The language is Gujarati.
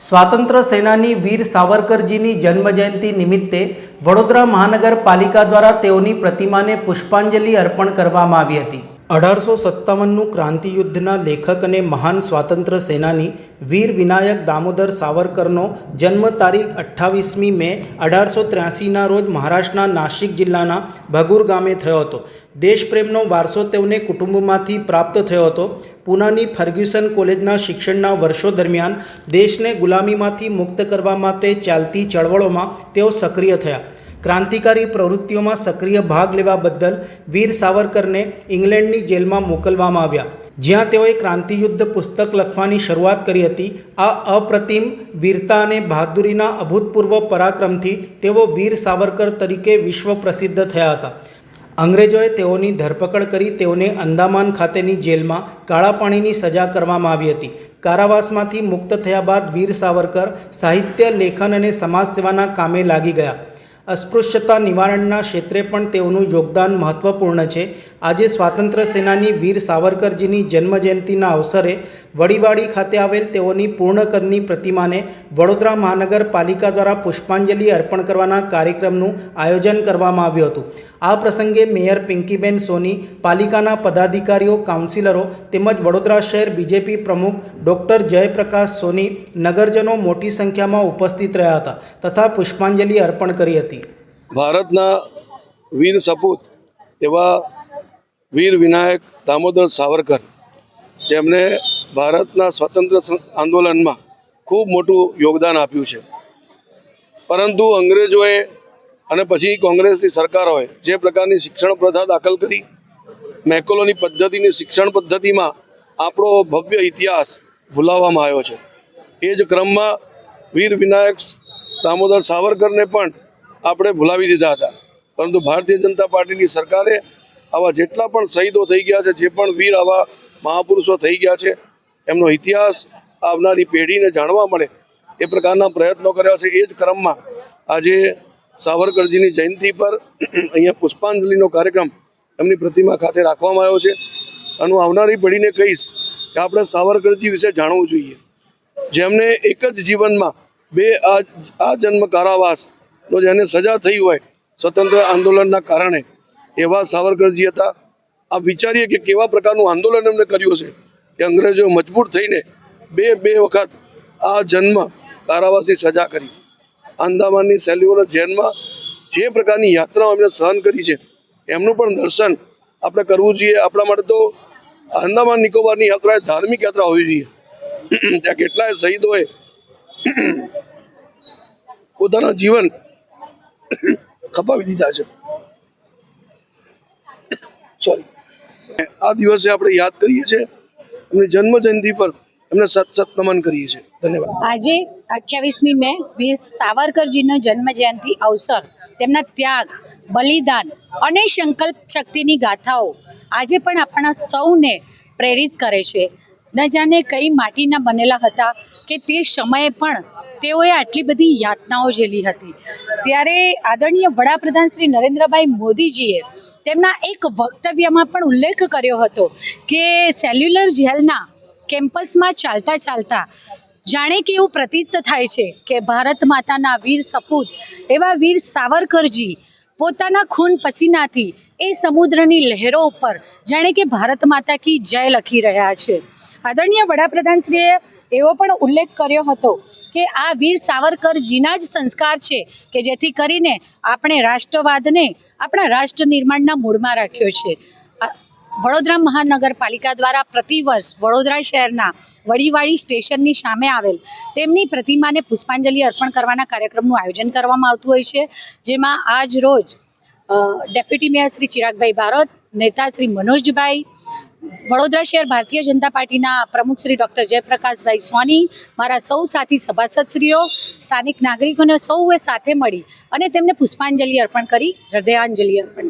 સ્વાતંત્ર્ય સેનાની વીર સાવરકરજીની જન્મજયંતિ નિમિત્તે વડોદરા મહાનગરપાલિકા દ્વારા તેઓની પ્રતિમાને પુષ્પાંજલિ અર્પણ કરવામાં આવી હતી. અઢારસો સત્તાવનનું ક્રાંતિ યુદ્ધના લેખક અને મહાન સ્વાતંત્ર્ય સેનાની વીર વિનાયક દામોદર સાવરકરનો જન્મ તારીખ અઠ્ઠાવીસમી મે અઢારસો ત્ર્યાસીના રોજ મહારાષ્ટ્રના નાસિક જિલ્લાના ભગુર ગામે થયો હતો. દેશપ્રેમનો વારસો તેમને કુટુંબમાંથી પ્રાપ્ત થયો હતો. પૂનાની ફર્ગ્યુસન કોલેજના શિક્ષણના વર્ષો દરમિયાન દેશને ગુલામીમાંથી મુક્ત કરવા માટે ચાલતી ચળવળોમાં તેઓ સક્રિય થયા. ક્રાંતિકારી પ્રવૃત્તિઓમાં સક્રિય ભાગ લેવા બદલ વીર સાવરકરને ઇંગ્લેન્ડની જેલમાં મોકલવામાં આવ્યા. જ્યાં તેઓએ ક્રાંતિયુદ્ધ પુસ્તક લખવાની શરૂઆત કરી હતી. આ અપ્રતિમ વીરતા અને બહાદુરીના અભૂતપૂર્વ પરાક્રમથી તેઓ વીર સાવરકર તરીકે વિશ્વ પ્રસિદ્ધ થયા હતા. અંગ્રેજોએ તેઓની ધરપકડ કરી તેઓને અંદામાન ખાતેની જેલમાં કાળા પાણીની સજા કરવામાં આવી હતી. કારાવાસમાંથી મુક્ત થયા બાદ વીર સાવરકર સાહિત્ય, લેખન અને સમાજ સેવાના કામે લાગી ગયા. અસ્પૃશ્યતા નિવારણના ક્ષેત્રે પણ તેઓનું યોગદાન મહત્વપૂર્ણ છે. આજે સ્વાતંત્ર્ય સેનાની વીર સાવરકરજીની જન્મજયંતિના અવસરે વડીવાડી ખાતે આવેલ તેઓની પૂર્ણકદની પ્રતિમાને વડોદરા મહાનગરપાલિકા દ્વારા પુષ્પાંજલિ અર્પણ કરવાના કાર્યક્રમનું આયોજન કરવામાં આવ્યું હતું. આ પ્રસંગે મેયર પિંકીબેન સોની, પાલિકાના પદાધિકારીઓ, કાઉન્સિલરો તેમજ વડોદરા શહેર બીજેપી પ્રમુખ ડૉક્ટર જયપ્રકાશ સોની નગરજનો મોટી સંખ્યામાં ઉપસ્થિત રહ્યા હતા તથા પુષ્પાંજલિ અર્પણ કરી હતી. ભારતના વીર સપૂત એવા વીર વિનાયક દામોદર સાવરકર, જેમણે ભારતના સ્વતંત્ર આંદોલનમાં ખૂબ મોટું યોગદાન આપ્યું છે. પરંતુ અંગ્રેજોએ અને પછી કોંગ્રેસની સરકારોએ જે પ્રકારની શિક્ષણ પ્રથા દાખલ કરી મેકોલોની પદ્ધતિની શિક્ષણ પદ્ધતિમાં આપણો ભવ્ય ઇતિહાસ ભૂલાવવામાં આવ્યો છે. એ જ ક્રમમાં વીર વિનાયક દામોદર સાવરકરને પણ આપણે ભૂલાવી દીધા હતા. પરંતુ ભારતીય જનતા પાર્ટીની સરકારે આવા જેટલા પણ શહીદો થઈ ગયા છે, જે પણ વીર આવા મહાપુરુષો થઈ ગયા છે, એમનો ઇતિહાસ આવનારી પેઢીને જાણવા મળે એ પ્રકારના પ્રયત્નો કર્યા છે. એ જ ક્રમમાં આજે સાવરકરજીની જયંતિ પર અહીંયા પુષ્પાંજલિનો કાર્યક્રમ એમની પ્રતિમા ખાતે રાખવામાં આવ્યો છે. અને આવનારી પેઢીને કહીશ કે આપણે સાવરકરજી વિશે જાણવું જોઈએ. જેમને એક જ જીવનમાં બે આ આ જન્મ કારાવાસનો જેને સજા થઈ હોય સ્વતંત્ર આંદોલનના કારણે એવા સાવરકરજી હતા. આ વિચારીએ કે કેવા પ્રકારનું આંદોલન એમને કર્યું છે કે અંગ્રેજો મજબૂર થઈને બે બે વખત આ જન્મ કારાવાસી સજા કરી. આંદામાનની સેલ્યુલર જેલમાં જે પ્રકારની યાત્રાઓ એમને સહન કરી છે, એમનું પણ દર્શન આપણે કરવું જોઈએ. આપણા માટે તો આંદામાન નિકોબારની યાત્રા એ ધાર્મિક યાત્રા હોવી જોઈએ. ત્યાં કેટલાય શહીદોએ પોતાના જીવન ખપાવી દીધા છે. સોરી આ દિવસે આપણે યાદ કરીએ છીએ, એમની જન્મ જયંતિ પર એમને સત સત નમન કરીએ છીએ. ધન્યવાદ. આજે અઠ્યાવીસમી મે વીર સાવરકરજીનો જન્મ જયંતિ અવસર, તેમના ત્યાગ, બલિદાન અને સંકલ્પ શક્તિની ગાથાઓ આજે પણ આપણા સૌને પ્રેરિત કરે છે. ન જાણે કઈ માટીના બનેલા હતા કે તે સમયે પણ તેઓએ આટલી બધી યાતનાઓ ઝેલી હતી. ત્યારે આદરણીય વડાપ્રધાન શ્રી નરેન્દ્રભાઈ મોદીજીએ તેમના એક વક્તવ્યમાં પણ ઉલ્લેખ કર્યો હતો કે સેલ્યુલર જેલના કેમ્પસમાં ચાલતા ચાલતા જાણે કે એવું પ્રતીત થાય છે કે ભારત માતાના વીર સપૂત એવા વીર સાવરકરજી પોતાના ખૂન પસીનાથી એ સમુદ્રની લહેરો ઉપર જાણે કે ભારત માતા કી જય લખી રહ્યા છે. આદરણીય વડાપ્રધાનશ્રીએ એવો પણ ઉલ્લેખ કર્યો હતો કે આ વીર સાવરકરજીના જ સંસ્કાર છે કે જેથી કરીને આપણે રાષ્ટ્રવાદને આપણા રાષ્ટ્ર નિર્માણના મૂળમાં રાખ્યો છે. વડોદરા મહાનગરપાલિકા દ્વારા પ્રતિવર્ષ વડોદરા શહેરના વડીવાડી સ્ટેશનની સામે આવેલ તેમની પ્રતિમાને પુષ્પાંજલિ અર્પણ કરવાના કાર્યક્રમનું આયોજન કરવામાં આવતું હોય છે, જેમાં આજ રોજ ડેપ્યુટી મેયર શ્રી ચિરાગભાઈ ભારત નેતા શ્રી મનોજભાઈ, વડોદરા શહેર ભારતીય જનતા પાર્ટીના પ્રમુખ શ્રી ડૉક્ટર જયપ્રકાશભાઈ સોની, મારા સૌ સાથી સભાસદશ્રીઓ, સ્થાનિક નાગરિકોને સૌએ સાથે મળી અને તેમને પુષ્પાંજલિ અર્પણ કરી, હૃદયાંજલિ અર્પણ